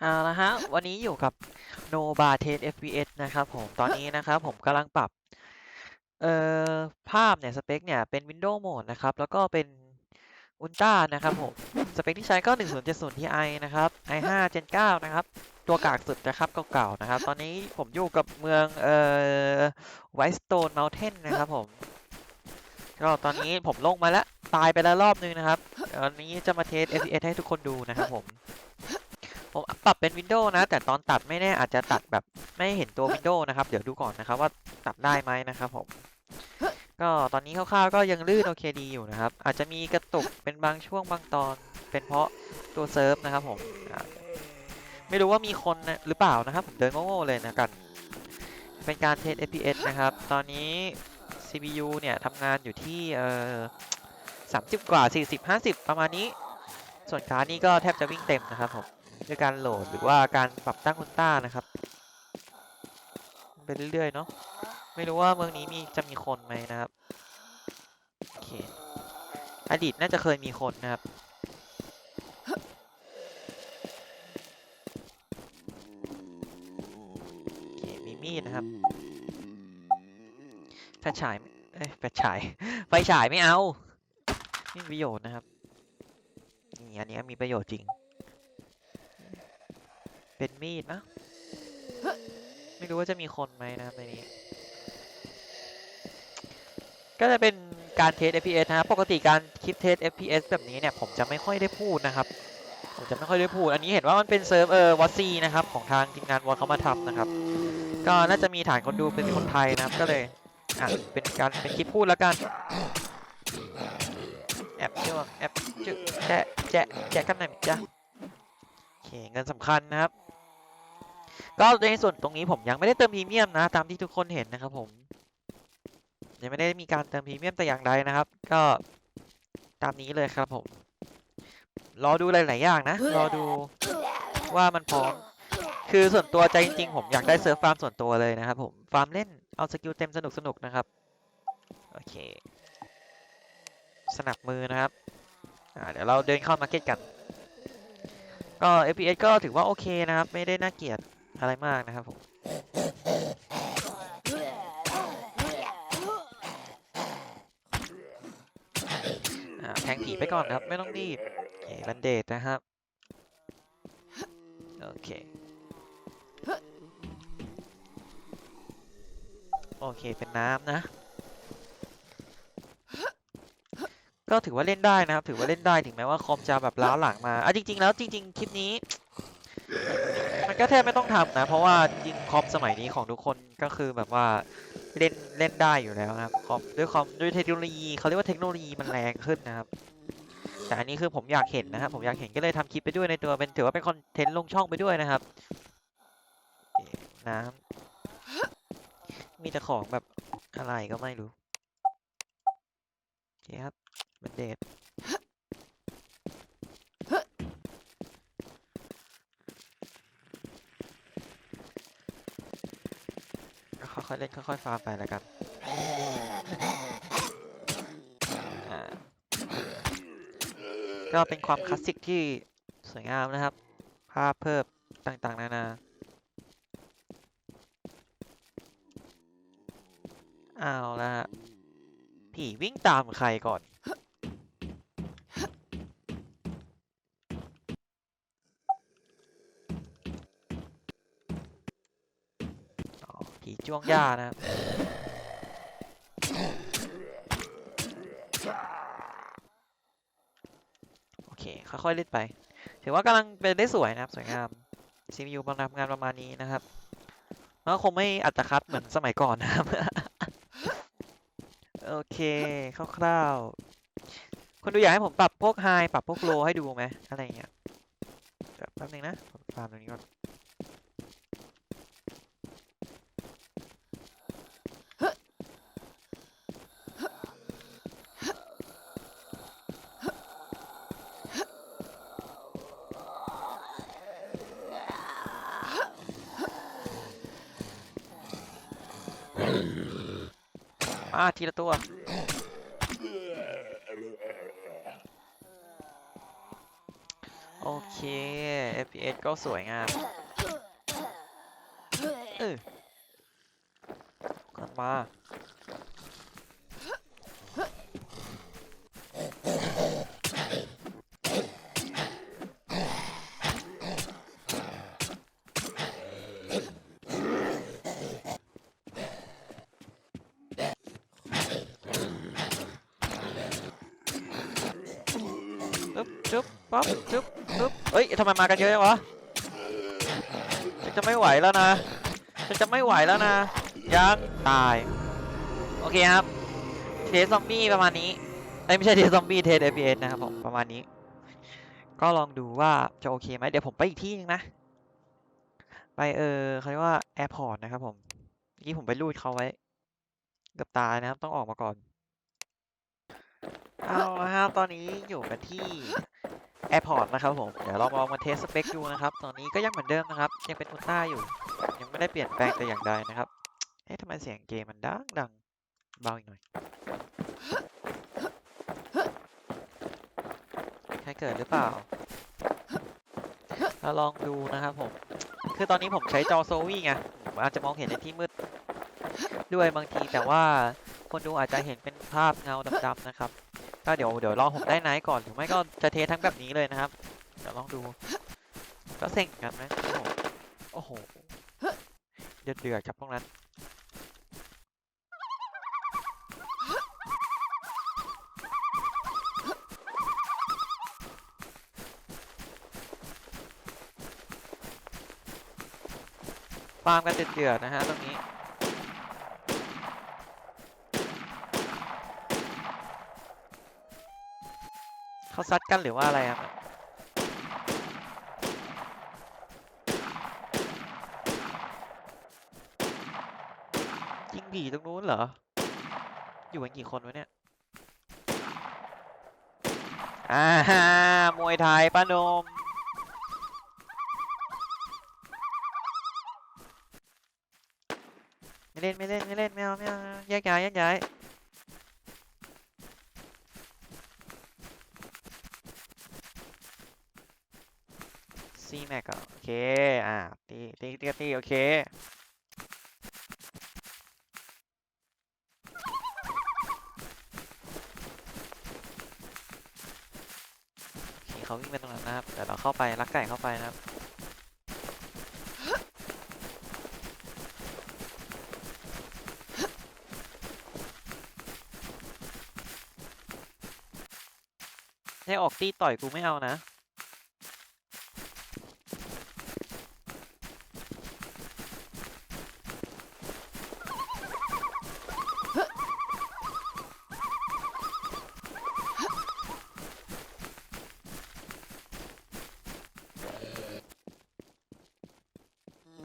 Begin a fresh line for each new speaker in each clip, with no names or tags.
เอาละฮะ วันนี้อยู่กับ No Bar 10 FPS นะครับผม ตอนนี้นะครับผมกำลังปรับ เอ่อ ภาพเนี่ย สเปคเนี่ย เป็น Windows Mode นะครับ แล้วก็เป็น Ultra นะครับผม สเปคที่ใช้ก็ 1070 Ti นะครับ i5 Gen 9 นะครับ ตัวกากสุดนะครับ เก่าๆ นะครับ ตอนนี้ผมอยู่กับเมือง เอ่อ Whitestone Mountain นะครับผม ก็ตอนนี้ผมลงมาแล้ว ตายไปแล้วรอบนึงนะครับ ตอนนี้จะมาเทส FPS ให้ทุกคนดูนะครับผม ผมปรับเป็นวินโดว์นะ แต่ตอนตัดไม่แน่อาจจะตัดแบบไม่เห็นตัววินโดว์นะครับ เดี๋ยวดูก่อนนะครับว่าตัดได้ไหมนะครับผม ก็ตอนนี้คร่าวๆก็ยังลื่นโอเคดีอยู่นะครับ อาจจะมีกระตุกเป็นบางช่วงบางตอน เป็นเพราะตัวเซิร์ฟนะครับผมไม่รู้ว่ามีคนนะหรือเปล่านะครับผมเดินโง่ๆเลยนะกัน เป็นการเทส FPS นะครับ ตอนนี้ CPU เนี่ยทำงานอยู่ที่เอ่อ30 กว่า 40 50 ประมาณนี้ ส่วนการ์ดนี่ก็แทบจะวิ่งเต็มนะครับผม ด้วยการโหลดหรือว่าการปรับตั้งคุณต้านะครับไปเรื่อยๆเนาะไม่รู้ว่าเมืองนี้มีจะมีคนไหมนะครับโอเคอดีตน่าจะเคยมีคนนะครับมีมีดนะครับแฟชฉายไม่เอ้ยแฟชฉายไฟฉายไม่เอาไม่มีประโยชน์นะครับนี่อันนี้มีประโยชน์จริง เป็นมีดนะไม่รู้ว่าจะมีคนไหมนะครับในนี้ ก็จะเป็นการเทส FPS นะปกติการคลิปเทส FPS แบบนี้เนี่ยผมจะไม่ค่อยได้พูดนะครับ ผมจะไม่ค่อยได้พูด อันนี้เห็นว่ามันเป็นเซิร์ฟเออวอซีนะครับของทางทีมงานวอลเขามาทำนะครับ ก็น่าจะมีฐานคนดูเป็นคนไทยนะครับ ก็เลยอะเป็นการเป็นคลิปพูดแล้วกันแอบเชื่อแอบเชื่อแจะแจะแจะกันหน่อยจ้ะโอเคเงินสำคัญนะครับ ก็ในส่วนตรงนี้ผมยังไม่ได้เติมพรีเมียมนะ ตามที่ทุกคนเห็นนะครับ ผมยังไม่ได้มีการเติมพรีเมียมแต่อย่างใดนะครับ ก็ตามนี้เลยครับผม รอดูหลายๆอย่างนะรอดูว่ามันพร้อมคือส่วนตัวใจจริงๆผมอยากได้เซิร์ฟฟาร์มส่วนตัวเลยนะครับผมฟาร์มเล่นเอาสกิลเต็มสนุกๆนะครับโอเค สนับมือนะครับอ่าเดี๋ยวเราเดินเข้ามาร์เก็ตกัน ก็ FPS ก็ถือว่าโอเคนะครับ ไม่ได้น่าเกลียด อะไรมากนะครับผมแทงผีไปก่อนครับ ไม่ต้องรีบโอเคบันเดดนะครับ โอเค โอเค เป็นน้ำนะ ก็ถือว่าเล่นได้นะครับ ถือว่าเล่นได้ ถึงแม้ว่าคอมจะแบบล้าหลังมาอะจริง ๆ แล้วจริง ๆ คลิปนี้ มันก็แทบไม่ต้องทำนะ เพราะว่าจริงคอมสมัยนี้ของทุกคนก็คือแบบว่าเล่นเล่นได้อยู่แล้วนะครับคอมด้วยคอมด้วยเทคโนโลยีเขาเรียกว่าเทคโนโลยีมันแรงขึ้นนะครับแต่อันนี้คือผมอยากเห็นนะครับผมอยากเห็นก็เลยทำคลิปไปด้วยในตัวเป็นถือว่าเป็นคอนเทนต์ลงช่องไปด้วยนะครับน้ำมีแต่ของแบบอะไรก็ไม่รู้โอเคครับบันเดด อยๆเล่นค่อยๆฟาร์มไปแล้วกันก็เป็นความคลาสสิกที่สวยงามนะครับ ภาพเพิ่มต่างๆ นานา เอาละผีวิ่งตามใครก่อน ผีจ้วงหญ้านะครับโอเค ค่อยๆเล่นไป ถือว่ากำลังเป็นได้สวยนะครับ สวยงาม CPU กำลังทำงานประมาณนี้นะครับมันก็คงไม่อัตคัดเหมือนสมัยก่อนนะครับ โอเค คร่าวๆคุณดูอยากให้ผมปรับพวกไฮปรับพวกโลให้ดูไหมอะไรเงี้ยแป๊บนึงนะผมฟาร์มตรงนี้ก่อน อ่าทีละตัวโโอเค FPS ก็สวยงามเออกันมา จึ๊บจึ๊บปั๊บจึ๊บจึ๊บเฮ้ยทำไมมากันเยอะจังวะฉันจะไม่ไหวแล้วนะฉันจะไม่ไหวแล้วนะยังตายโอเคครับเทสซอมบี้ประมาณนี้เอ้ไม่ใช่เทสซอมบี้เทส FPS นะครับผมประมาณนี้ ก็ลองดูว่าจะโอเคไหมเดี๋ยวผมไปอีกที่นึงนะไปเออเขาเรียกว่าแอร์พอร์ตนะครับผมเมื่อกี้ผมไปรูดเขาไว้เกือบตายนะครับ ต้องออกมาก่อน เอาละครับตอนนี้อยู่กันที่แอร์พอร์ตนะครับผม เดี๋ยวเราลองมาเทสสเปคดูนะครับ ตอนนี้ก็ยังเหมือนเดิมนะครับ ยังเป็นอุลตร้าอยู่ ยังไม่ได้เปลี่ยนแปลงแต่อย่างใดนะครับ เอ๊ะทำไมเสียงเกมมันดังดังเบาอีกหน่อย ใครเกิดหรือเปล่า เราลองดูนะครับผม คือตอนนี้ผมใช้จอโซวี่ไงผมอาจจะมองเห็นในที่มืดด้วยบางทีแต่ว่าคนดูอาจจะเห็นเป็นภาพเงาดำๆนะครับ ก็เดี๋ยวเดี๋ยวลองผมได้ไนท์ก่อนหรือไม่ก็จะเททั้งแบบนี้เลยนะครับ เดี๋ยวลองดู ก็เซ็งกันนะโอ้โหโอ้โหเดือดเดือดกับพวกนั้นฟาร์มกันเดือดเดือดนะฮะตรงนี้ เขาซัดกันหรือว่าอะไรครับยิงผีตรงนู้นเหรอ อยู่กันกี่คนวะเนี่ย อ่าฮ่ามวยไทยป้านมไม่เล่นไม่เล่นไม่เล่นไม่เอาไม่เอาแยกย้ายแยกย้าย แม็กโอเค อ่า ตีตีตีตีโอเคโอเคเขาวิ่งไปตรงนั้นนะครับ เดี๋ยวเราเข้าไปลักไก่เข้าไปนะครับให้ออกตีต่อยกูไม่เอานะ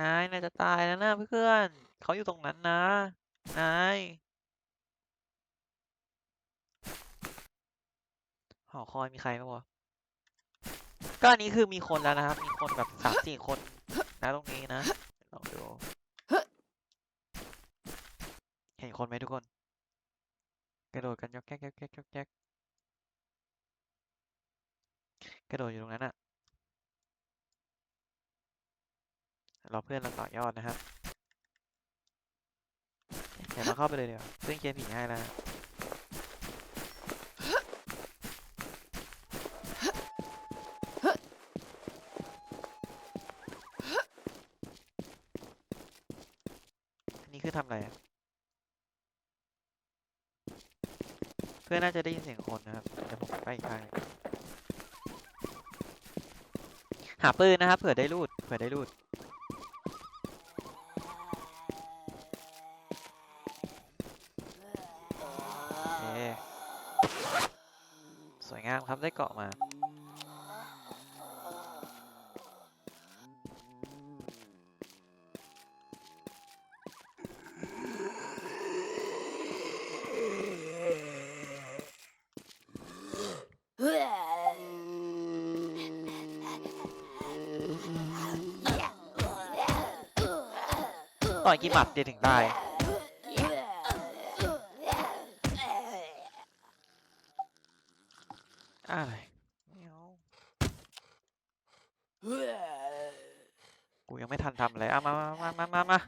นายนายจะตายแล้วนะเพื่อนเขาอยู่ตรงนั้นนะนายหอคอยมีใครบ้างวะก็อันนี้คือมีคนแล้วนะครับ มีคนแบบสามสี่คนนะตรงนี้นะลองดูเห็นคนไหมทุกคน กระโดดกันยกแก๊กยกแก๊กยกแก๊กกระโดดอยู่ตรงนั้นอะ รอเพื่อนเราต่อยอดนะครับเดี๋ยวเราเข้าไปเลยเดี๋ยวาเพื่อนเคลียร์ผีให้แล้วนะอันนี้คือทำอะไร เพื่อนน่าจะได้ยินเสียงคนนะครับเดี๋ยวผมไปอีกทางหาปืนนะครับเผื่อได้รูดเผื่อได้รูด โอเค สวยงามครับได้เกาะมา ต่อยกี่หมัดเดี๋ยวถึงตายอะไรไม่เอา กูยังไม่ทันทำอะไรอะมามามามามามา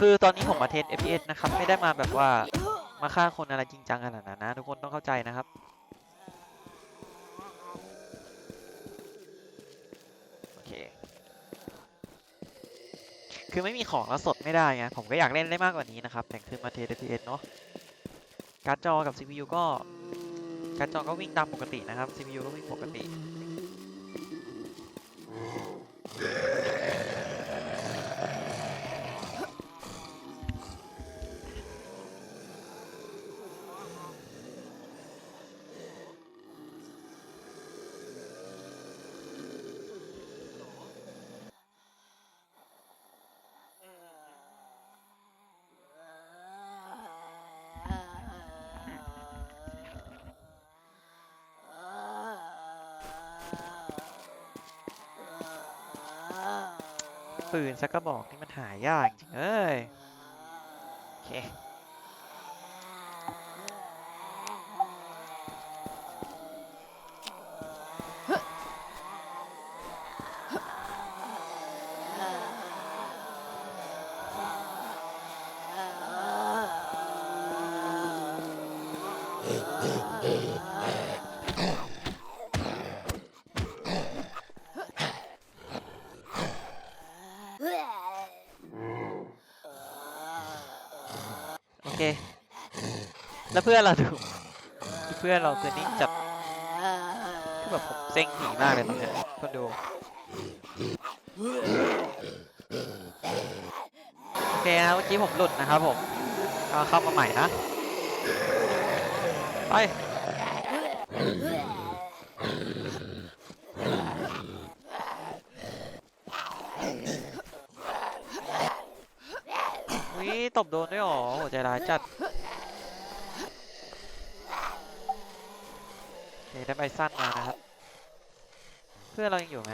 คือตอนนี้ผมมาเทส FPS นะครับ ไม่ได้มาแบบว่ามาฆ่าคนอะไรจริงจังขนาดนั้นนะ ทุกคนต้องเข้าใจนะครับโอเคคือไม่มีของแล้วสดไม่ได้ไงผมก็อยากเล่นได้มากกว่านี้นะครับแต่คือมาเทส FPS เนาะการ์ดจอกับ CPU ก็ การ์ดจอก็วิ่งตามปกตินะครับ CPU ก็วิ่งปกติ ปืนสักกระบอกนี่มันหายากจริงเอ้ย แล้วเพื่อนเราดูเพื่อนเราคือนิ่งจัดคือแบบผมเซ็งผีมากเลยตอนเนี้ยคนดูโอเคนะเมื่อกี้ผมหลุดนะครับผมก็เข้ามาใหม่นะไปวิตบโดนด้วยหรอโหใจร้ายจัด โอเคได้ใบสั้นมานะครับ เพื่อนเรายังอยู่ไหม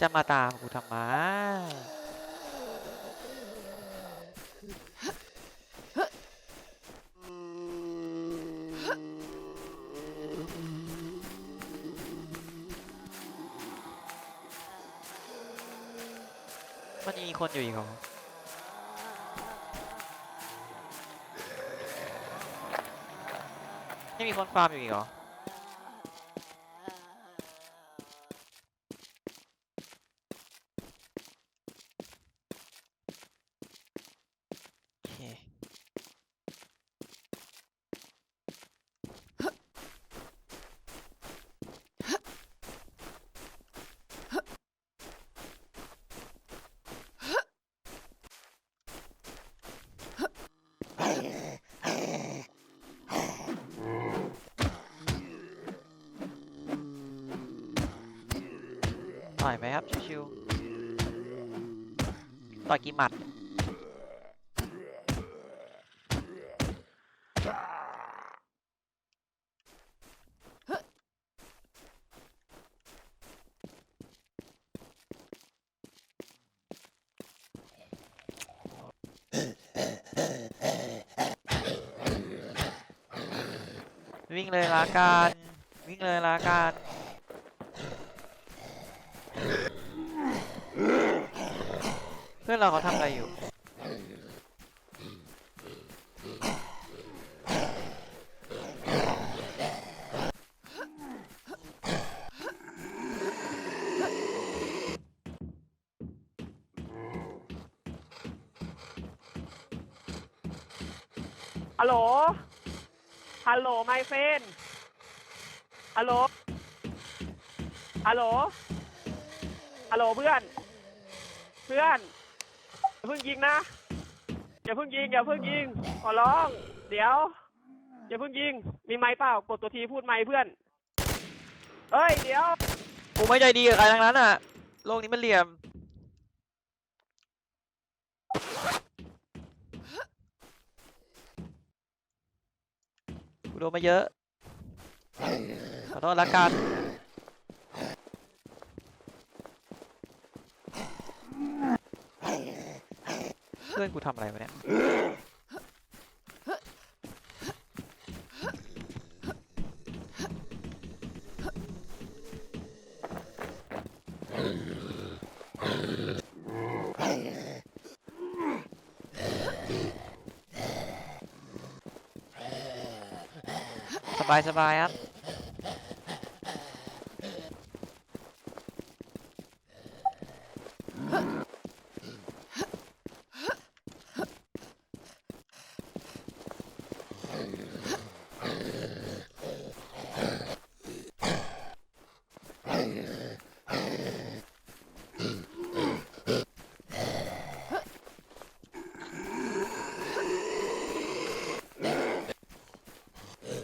จะมาตามกูทำไม มันยังมีคนอยู่อีกเหรอยังมีคนฟาร์มอยู่อีกเหรอโอ ต่อยไหมครับ ชิวๆต่อยกี่หมัดวิ่งเลยละกัน วิ่งเลยละกัน เพื่อนเราเขาทำอะไรอยู่
ฮัลโหล ฮัลโหลไมเฟน ฮัลโหล ฮัลโหล ฮัลโหลเพื่อน เพื่อนอย่าเพิ่งยิงนะ อย่าเพิ่งยิง อย่าเพิ่งยิง ขอร้อง เดี๋ยว อย่าเพิ่งยิง มีไม้เปล่ากดตัวทีพูดไม้เพื่อน เอ้ย เดี๋ยว
กูไม่ใจดีกับใครทั้งนั้นอะ โลกนี้มันเหลี่ยม กูโดนมาเยอะ ขอโทษละกัน พื่อนกูทำอะไรวะเนี่ยสบายสบายครับ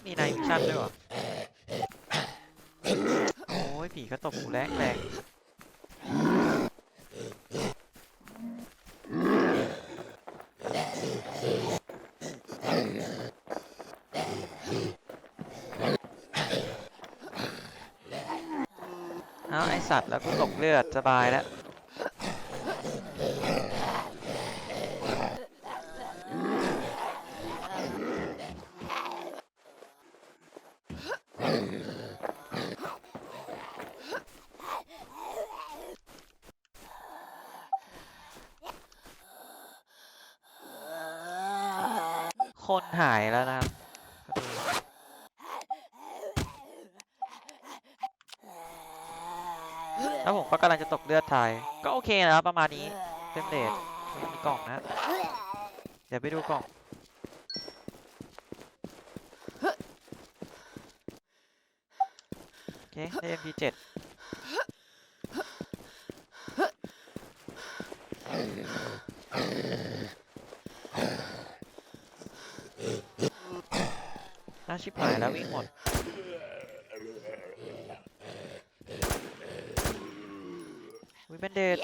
มีนายมิชั่นด้วยเหรอโอ้ยผีก็ตบกูแรงแรงเอาไอสัตว์แล้วกูตกเลือดสบายแล้ว คนหายแล้วนะครับแล้วผมก็กำลังจะตกเลือดไทยก็โอเคนะครับประมาณนี้เป็นเดทมีกล่องนะ เดี๋ยวไปดูกล่อง โอเคได้ MP7 ชิบหายแล้ววิ่งหมดวิเป็นเดท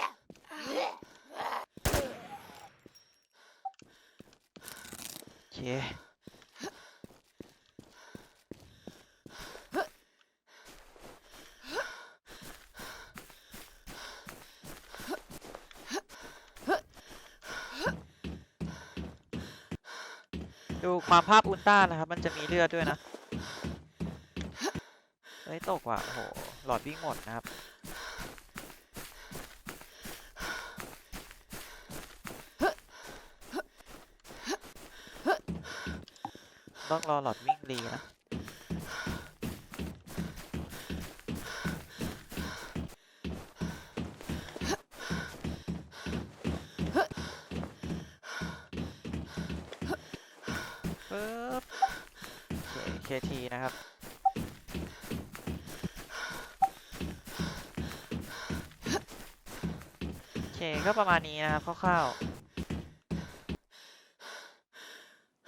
ดูความภาพอุลตร้านะครับ มันจะมีเลือดด้วยนะ เฮ้ย ตกว่ะ โอ้โห หลอดวิ่งหมดนะครับ ต้องรอหลอดวิ่งรีนะ ปึ๊บโอเค KT นะครับ โอเคก็ประมาณนี้นะครับคร่าวๆ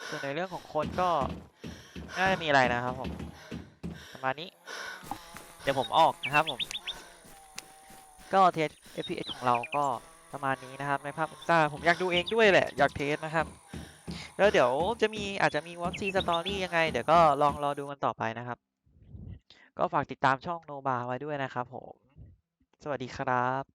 ส่วนในเรื่องของคนก็น่าจะมีอะไรนะครับผม ประมาณนี้ เดี๋ยวผมออกนะครับผม ก็เทส FPS ของเราก็ประมาณนี้นะครับในภาพอุลตร้าผมอยากดูเองด้วยแหละ อยากเทสนะครับ แล้วเดี๋ยวจะมีอาจจะมีวอตซีสตอรี่ยังไง เดี๋ยวก็ลองรอดูกันต่อไปนะครับ ก็ฝากติดตามช่องโนบาไว้ด้วยนะครับผม สวัสดีครับ